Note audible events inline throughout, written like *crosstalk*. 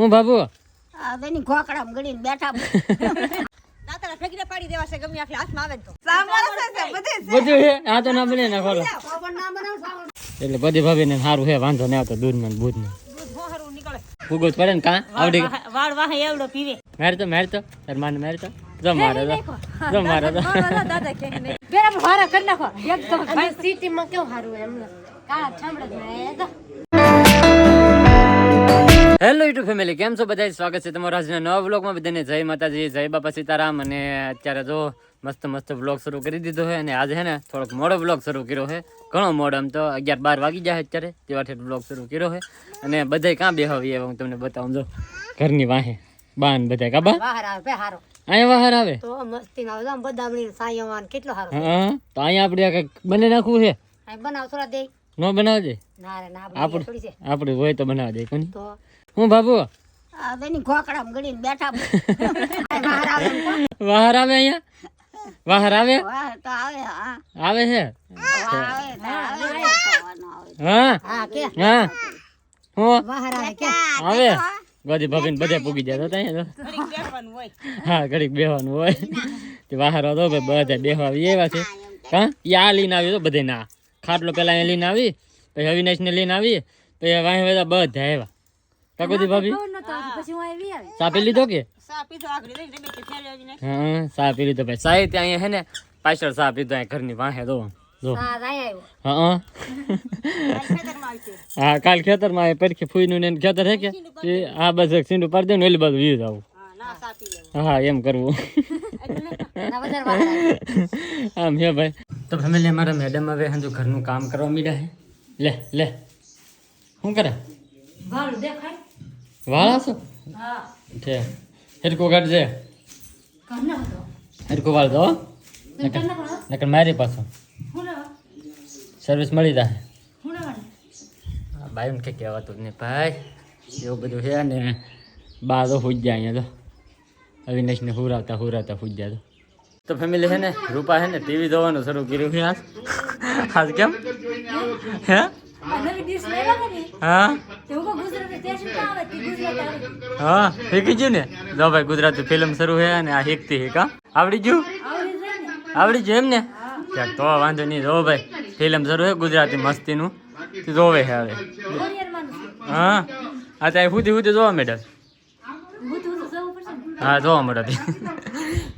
હું બાબુ આ તેની ઘોકડામાં ગળીને બેઠા *laughs* દાંતડા ફેંકીને પાડી દેવા ગમે હાથમાં આવે ને તો. બધું હે આ તો ના બને ના ખોલો. એટલે બધી ભાભીને સારું હે વાંધો નહીં આવતો ને દૂધ હોહરું નીકળે. ફૂગો જ પડે ને કાં? આવડી વાળ વાહ એવડો પીવે. મારે તો મારે તો તાર માને મારે તો જો મારે તો જો મારે તો દાદા કે બેરા ભારા કરી નાખો. એકદમ સિટીમાં કેવું સારું એમ કાળા ચામડા જ હેલો યુટ્યુબ ફેમિલી કેમ છો બધા સ્વાગત છે તમારા આજના નવા વ્લોગમાં બધાને જય માતાજી જય બાપા સીતારામ. અને અત્યારે જો મસ્ત મસ્ત વ્લોગ શરૂ કરી દીધો છે અને આજે છે ને થોડોક મોડો વ્લોગ શરૂ કર્યો છે. ઘણો મોડો આમ તો અગિયાર બાર વાગી જાય અત્યારે. તેવાથી વ્લોગ શરૂ કર્યો છે. અને બધાય કાં બેહાવી હવે હું તમને બતાવું. જો ઘરની વાહે. બાન બધા કાબા અહીંયા બહાર આવે? તો મસ્તી ના આવે બદામણી સાયવાન કેટલો સારો હા તો અહીંયા આપણે બને નાખવું છે? બનાવ થોડા દે. નો બનાવજે? ના રે ના આપણે- હોય તો બનાવ દે કોની? તો હું બાબુ? આ તેની ઘોકડામાં ગળીને બેઠા આ આવે અહીંયા? વાહર આવે? આવે છે. હા? હા હું આવે. બધી આવે ગોદી ભાભીને બધે પૂગી જાય તો અહીંયા તો. ઘડીક બેસવાનું હોય હા ઘડીક બેહવાનું હોય. તે વાહર હતો ભાઈ બધા બેહવા આવી એવા છે. હા? આ લઈને આવી તો બધે ના. ખાટલો પેલા અહીંયા લઈને આવી પછી અવિનાશ ને લઈને આવી પછી વાહ બધા બધા આવ્યા. કાકોદી ભાભી? ચા પી લીધો કે? ચા પીધો આગળ લઈને તમે કે ફેર આવીને હા ચા પી લીધો ભાઈ. સાહેબ ત્યાં અહીંયા હે ને પાછળ ચા પીધો અહીંયા ઘરની વાહે દો જો. હા હા હા. કાલ ખેતરમાં આવે પરખી ફૂઈનું ને ખેતર હે કે? એ આ બસ એક સીંડું પાડી દે ને એલી બાજુ વીજ આવું. હા ના સા પી લેવું. હા એમ કરવું. આવે આમ હે ભાઈ. તો ફેમિલી અમારા મેડમ હવે હજુ ઘરનું કામ કરવા મીડા હે લે લે. શું કરે? દેખાય વાળા છો? છે. હેરકો કાઢજે કરના વાળ દો નકર મારી પાછો. સર્વિસ મળી જાય. ભાઈ કે કહેવાતું જ નહીં ભાઈ. એવું બધું છે ને બા તો ફૂજ જાય અહીંયા તો. અવિનાશને હુરાવતા હુરાવતા ફૂજ જાય તો. ફેમિલી છે ને રૂપા છે ને ટીવી જોવાનું શરૂ કર્યું છે આજ. *laughs* આજ કેમ? હે? હા? હું હા શીખી ગયું ને? જો ભાઈ ગુજરાતી ફિલ્મ શરૂ છે અને આ શીખતી શીખા કા આવડી ગયું? આવડી ગયું એમ ને? તો વાંધો નહીં. જો ભાઈ ફિલ્મ શરૂ છે ગુજરાતી મસ્તીનું. તે જોવે છે. હવે હા. આ ત્યાં સુધી સુધી જોવા મેડમ હું જવું પડશે ને. હા જોવા મળે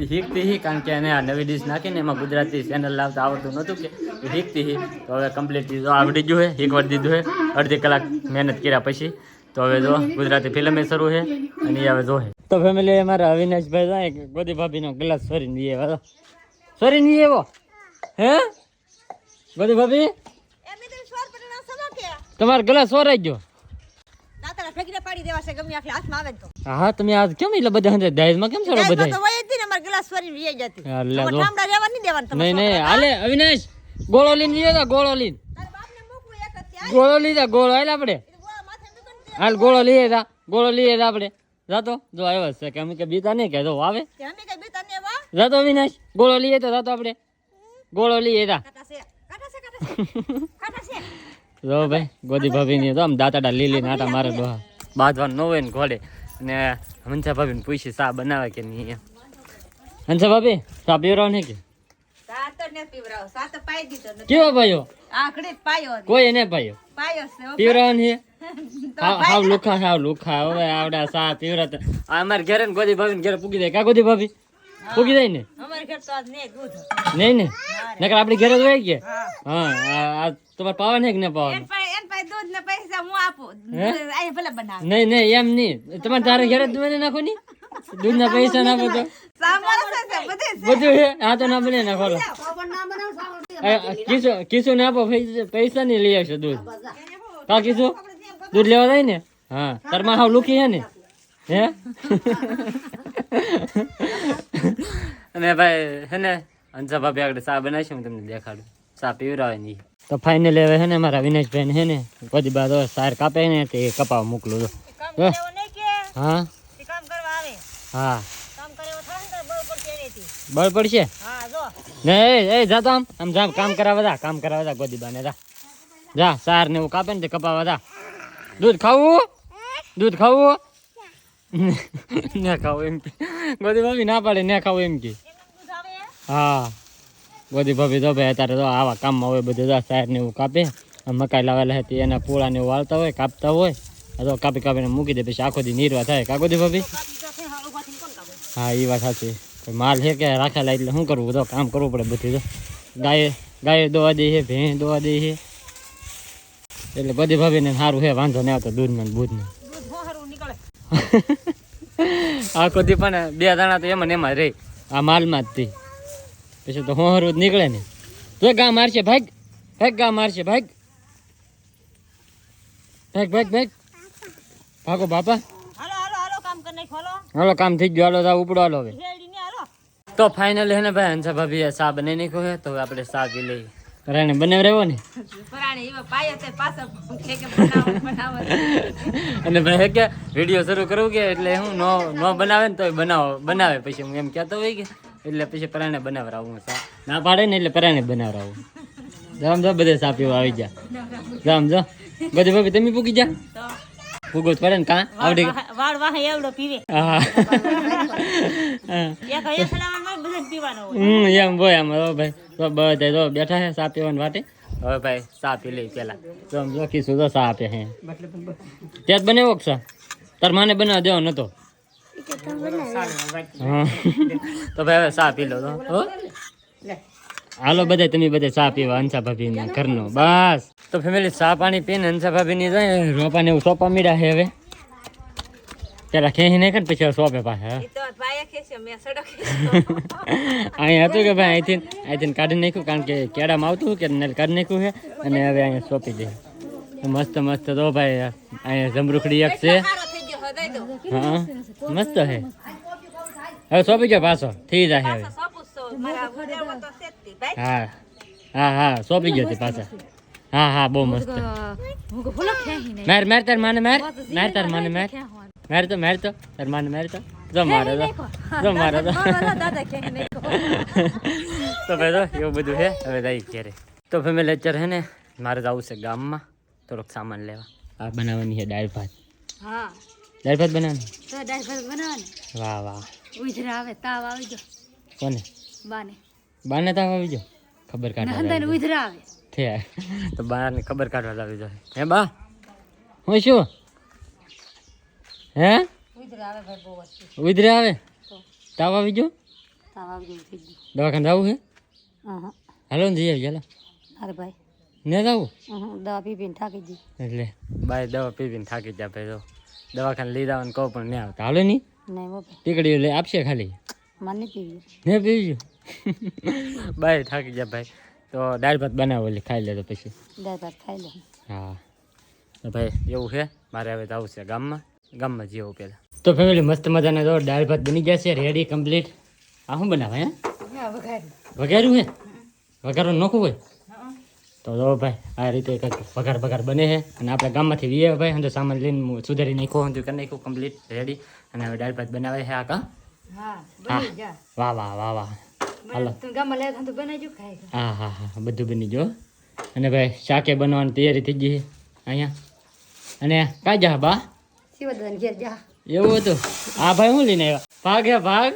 એ શીખતી હી કારણ કે એને આ નવી ડીશ નાખીને એમાં ગુજરાતી ચેનલ લાવતા આવડતું નહોતું કે. શીખતી હી તો હવે કમ્પ્લીટ જો આવડી ગયું છે શીખવાડી દીધું છે અડધી કલાક મહેનત કર્યા પછી. તો હવે જો ગુજરાતી ફિલ્મ શરૂ છે અને એ હવે જો તો ફેમિલી અમારા અવિનાશભાઈ જાય ગોદી ભાભીનો ગ્લાસ સોરીને લઈ આવ્યા સોરીને લઈ આવ્યો? હે? ગોદી ભાભી? તમારો ગ્લાસ સોરાઈ ગયો? હા તમે આજ કેમ એટલે બધા હંધે દાયજમાં કેમ સોરો બધા નહીં નહીં હાલે અવિનાશ ગોળો લઈને ગોળો લઈને. ગોળો લીધા ગોળો હાલ આપણે હાલ ગોળો લઈએ જા ગોળો લઈએ જા આપણે. જાતો જો આવ્યો છે કે અમે કે બીતા નહીં કે જો આવે જાતો વિનાશ ગોળો લઈએ તો જાતો આપણે. ગોળો લઈએ જા. જો ભાઈ ગોદી ભાભી ની તો આમ દાતાડા લીલી નાટા મારે ડોહા બાંધવાનું ન હોય ને ઘોડે. ને હંસા ભાભીને પૂછી સા બનાવે કે નહીં હંસા ભાભી સા પીવરાવ નહીં કે? કેવો ભાઈઓ આખડી પાયો. કોઈ એને પાયો? પાયો છે હો. પીવરાવ છે તો હાવ લુખા હાવ લુખા. હવે આવડા સા પીવરાતા આ ઘરે ને ગોદી ભાભી ઘરે પૂગી જાય. કા ગોદી ભાભી? પૂગી જાય ને? અમારે ઘર તો આજ ને દૂધ નહીં ને? નકર આપણી ઘરે જ હોય કે? હા. આ તમારે પાવા ને કે ના દૂધ? દૂધ બનાવે. નહીં નહીં એમ નહીં. તમારે તારે ઘરે નાખો બને ની દૂધના પૈસા ના તો સાંભળો છે છે બધે બધું છે. આ તો ના બને ના આ કિસો કિસો ને આપો પૈસા- નહીં લઈ આવશે દૂધ. કા કિસો દૂધ લેવા જાય ને? હા તારમાં હાવ લુકી હે ને? હે? અને ભાઈ હે ને અંસા ભાભી આગળ ચા બનાવશે હું તમને દેખાડું. ચા પીવરાવે નહીં. તો ફાઇનલ હવે હે ને મારા વિનેશભાઈ હે ને બધી બાદ સાર કાપે ને તે કપાવ મોકલું હા? હા. કામ કરે થાય ને તો બળ પડશે એનીથી. બળ પડશે? હા જો. ને એ એ જા તો આમ. આમ જા કામ કરાવવા જા કામ કરાવવા જા ગોદી બાને જા. જા સાર ને એવું કાપે ને તે કપાવા જા. દૂધ ખાવું? દૂધ ખાવું? ના ખાવું એમ ગોદી ભાભી ના પાડે ના ખાવું એમ કે. હા. ગોદી ભાભી તો ભાઈ અત્યારે તો આવા કામમાં હોય બધું જા સાહેબ ને એવું કાપે. મકાઈ લાવેલા હતી એના પૂળા ને એવું વાળતા હોય કાપતા હોય. તો કાપી કાપીને મૂકી દે પછી આખો દી નીરવા થાય. કા ગોદી ભાભી કાપી તો છે હા ઉભાથી કોણ કાપે હા, એ વાત સાચી. માલ છે કે રાખેલા એટલે શું કરવું? તો કામ કરવું પડે બધું તો. ગાય ગાય દોવા દે છે ભેં દોવા દે છે. એટલે બધી ભાભીને સારું છે, વાંધો નહીં આવતો દૂધને બૂધને. *laughs* આખો દી પણ બે દાણા તો એમ ને એમાં રહી. આ માલમાં જ થી પછી તો હોહરું જ નીકળે ને. તો ગા મારશે ભાગ. ભાગ ગા મારશે ભાગ. ભાગ ભાગ ભાગ. ભાગો બાપા હાલો હાલો હાલો કામ કરી નાખ હાલો કામ થઈ ગયું. હાલો તા ઉપડો હાલો હવે. તો ફાઇનલ હે ને ભાઈ હંસા ભાભી સા બનાવી નહીં છે તો હવે આપણે સા પી લઈએ. પરાણે બને રહેવો ને? તે અને ભાઈ કે વીડિયો શરૂ કરવું કે? એટલે હું નો નો બનાવે ને તોય બનાવો બનાવે પછી હું એમ કહેતો હોય કે એટલે પછી પરાણે બનાવરાવું સા ના પાડે ને એટલે પરાણે બનાવરાવું. જામ જો બધે ચા પીવા આવી જા જામ જો બધે ભાભી તમે પૂકી જા તો પડે ને કા? આવડી વાળ વાહ એવડો પીવે. હા. એક એક સલામાં બધા પીવાનો હમ એમ હોય આમ. હો ભાઈ તો બધા જો બેઠા છે સા પીવાની વાટે. હવે ભાઈ સા પી લઈ પેલા તો આમ લખી કીશું તો ચા આપે હે. ત્યાં જ બનાવ્યો કે ચા? તાર માને બનાવ દેવો નતો. હા. તો ભાઈ હવે સા પી લો તો. હો? હાલો બધા તમે બધા ચા પીવા અંસા ભાભી ને ઘરનો. બસ. તો ફેમિલી ચા પાણી પીને અંસા ભાભી ની જાય રોપાને એવું સોપા મીડા છે હવે. પેલા ખેંચી નાખે ને પછી સોપે પાસે *laughs* અહીંયા હતું કે ભાઈ અહીંથી અહીંથી કાઢી નાખ્યું કારણ કે કેળામાં આવતું કે નલ કાઢી નાખ્યું છે અને હવે અહીંયા સોંપી દે. મસ્ત મસ્ત તો ભાઈ અહીંયા જમરૂખડી એક છે. હા મસ્ત છે. હવે સોંપી ગયો પાછો થઈ જાય હવે સાપુસ તો મારા ઉદેવો તો છે જ તે, ભાઈ હા હા હા સોંપી ગયો તે પાછા હા હા બહુ મસ્ત માર માર તાર માને માર માર તાર માને માર માર તો માર તો તાર માને માર તો જો મારે તો જો મારે તો તો ભાઈ તો એવું બધું છે હવે જઈ ઘેરે તો ફેમિલી અત્યારે હે ને મારે જવું છે ગામમાં થોડોક સામાન લેવા આ બનાવવાની છે દાળ ભાત હા દાળ ભાત બનાવવાની તો દાળ ભાત બનાવો ને વાહ વાહ ઉજરા આવે તાવ આવી ગયો કોને બાને બાને તાવ આવી જો ખબર કાઢવા નંદન લાવી ઉજરા આવે છે. તો બાને ખબર કાઢવા લાવી જાય હે બા? હું શું? હે? ઉજરા આવે ભાઈ બહુ વસ્તુ ઉધરે આવે તાવ આવી ગયો? તાવ આવી ગયો થઈ ગયું. દવાખાને જવું છે? હા. હાલો ને જઈ આવી ચાલો અરે ભાઈ. ને જવું? હા દવા પી પીને થાકી ગઈ. એટલે. બાય દવા પી પીને થાકી જાય ભાઈ તો દવાખાને લઈ જવાનું કહું પણ નહીં આવતા હાલો નહીં નહીં બાપા ટીકડીઓ લઈ આપશે ખાલી. મને પીવી. ને પીવજો. *laughs* બાય થાકી જાય ભાઈ. તો દાળ ભાત બનાવો એટલે ખાઈ લેતો પછી. દાળ ભાત ખાઈ લે. હા. તો ભાઈ એવું છે? મારે હવે જવું છે ગામમાં. ગામમાં જેવું પહેલાં તો ફેમિલી મસ્ત મજાના જો દાળ ભાત બની ગયા છે રેડી કમ્પ્લીટ આ શું બનાવે હે? વઘાર્યું હે? વઘારવાનું નોખું હોય? તો જો ભાઈ આ રીતે કંઈક વઘાર વઘાર બને છે. અને આપણે ગામમાંથી વીએ ભાઈ હંધો સામાન લઈને હું સુધારી નાખ્યો હંધું કરી નાખ્યું કમ્પ્લીટ રેડી અને હવે દાળ ભાત બનાવે છે આ કા? હા હા. વાહ વાહ વાહ વાહ. હાલો. હા હા હા બધું બની જો અને ભાઈ શાકે બનવાની તૈયારી થઈ ગઈ છે અહીંયા. અને કા જા બા? એવું હતું? હા ભાઈ હું લઈને આવ્યા. ભાગ હે ભાગ.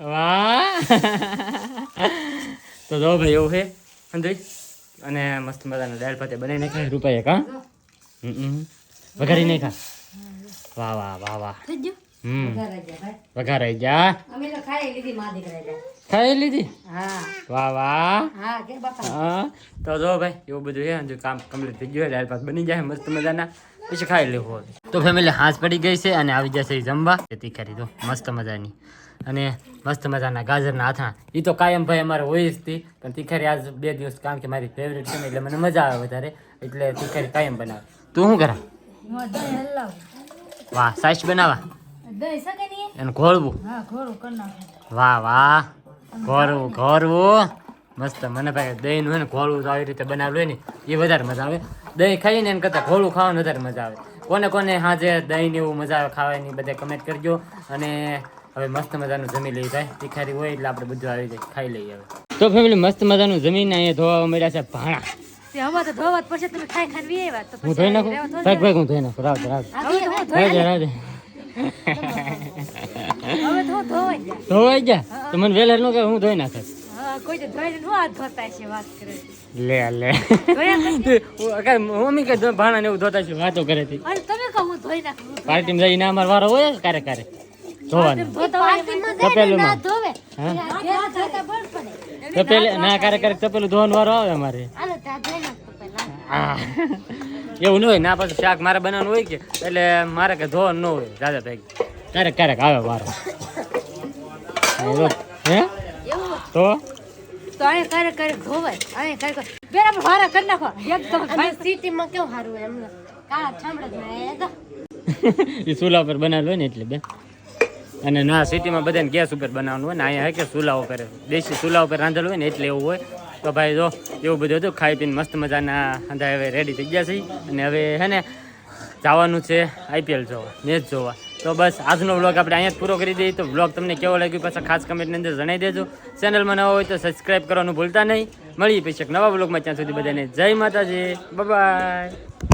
વાહ. તો જો ભાઈ એવું છે. અંદરી અને મસ્ત મજાના દાળ ભાતે બનાવી નાખે રૂપિયા કા વઘારી ખા વાહ વાહ વાહ વાહ. વઘારાઈ જા અમે તો ખાઈ લીધી માં દીકરા ખાઈ લીધી? હા. વાહ વાહ. હા કે બાપા? હા. તો જો ભાઈ એવું બધું છે હજુ કામ કમ્પ્લીટ થઈ ગયું દાળ ભાત બની જાય મસ્ત મજાના. પછી ખાઈ લેવું હવે. તો ફેમિલી હાંસ પડી ગઈ છે અને આવી જશે જમવા. તીખારી તો મસ્ત મજાની. અને મસ્ત મજાના ગાજરના હાથા. એ તો કાયમ ભાઈ અમારે હોય જ હતી પણ તીખારી આજ બે દિવસ કારણ કે મારી ફેવરેટ છે ને એટલે મને મજા આવે વધારે. એટલે તીખારી કાયમ બનાવે. તું શું કરા? વાહ સાઈસ બનાવા. દહીં શકે એને ઘોળવું. હા ઘોડું કરી નાખે. વાહ વાહ. ઘોરવું ઘોરવું મસ્ત મને ભાઈ દહીં ને ઘોળવું તો આવી રીતે બનાવેલું ને એ વધારે મજા આવે. દહીં ખાઈને એને કરતાં ઘોળું ખાવાનું વધારે મજા આવે. કોને કોને હાજે દહીં ને એવું મજા આવે ખાવાની બધે કમેન્ટ કરજો. અને હવે મસ્ત મજાનું જમી લઈ જાય તીખારી હોય એટલે આપણે બધું આવી જાય ખાઈ લઈએ હવે. તો ફેમિલી મસ્ત મજાનું જમીન અહીંયા ધોવા મળ્યા છે ભાણા. અમારે ધોવા જ તમે ખાઈ ખાઈ હું ધોઈ નાખું? ભાઈ હું ધોઈ નાખું? રાવ રાવ ધોવાઈ ગયા? તો મને વેલર નો કે હું ધોઈ નાખે હા કોઈ તો ધોઈને નો હાથ ધોતા છે વાત કરે લે લે. મમ્મી કે ભાણા ને એવું ધોતા છે વાતો કરે હતી અને તમે કહો હું ધોઈ નાખું પાર્ટીમાં જઈને અમાર વારો હોય ક્યારે ક્યારે ધોવાનું. પાર્ટીમાં જાય ને ક્યારે ક્યારેક તપેલું ધોવાનું વારો આવે અમારે. એવું ન હોય ના પાછું શાક મારે બનાવવાનું હોય કે એટલે મારે કે ધોવાનું ન હોય દાદા ભેગી ક્યારેક ક્યારેક આવે વારો. હે? એવું તો? તો અહીં કરે કરે ધોવાય અહીં કરે કરે બેન વારા કરી નાખો. એકદમ સિટીમાં કેવું સારું હોય કાળા ઠામડા ના એ *laughs* ચૂલા ઉપર બનાવેલું હોય ને એટલે બે અને ના સિટીમાં બધાને ગેસ ઉપર બનાવવાનું હોય ને અહીંયા હે કે ચૂલા ઉપર. દેશી ચૂલા ઉપર રાંધેલું હોય ને એટલે એવું હોય. તો ભાઈ જો, એવું બધું હતું, ખાઈ પીને મસ્ત મજાના અંધા હવે રેડી થઈ ગયા છે અને હવે હે ને, જવાનું છે આઈપીએલ જોવા, મેચ જોવા. તો બસ, આજનો વ્લોગ આપણે અહીંયા જ પૂરો કરી દઈએ. તો વ્લોગ તમને કેવો લાગ્યો પાછા ખાસ કમેન્ટની અંદર જણાવી દેજો. ચેનલમાં નવો હોય તો સબસ્ક્રાઈબ કરવાનું ભૂલતા નહીં. મળીએ પછી નવા વ્લોગમાં ત્યાં સુધી બધાને જય માતાજી. બાય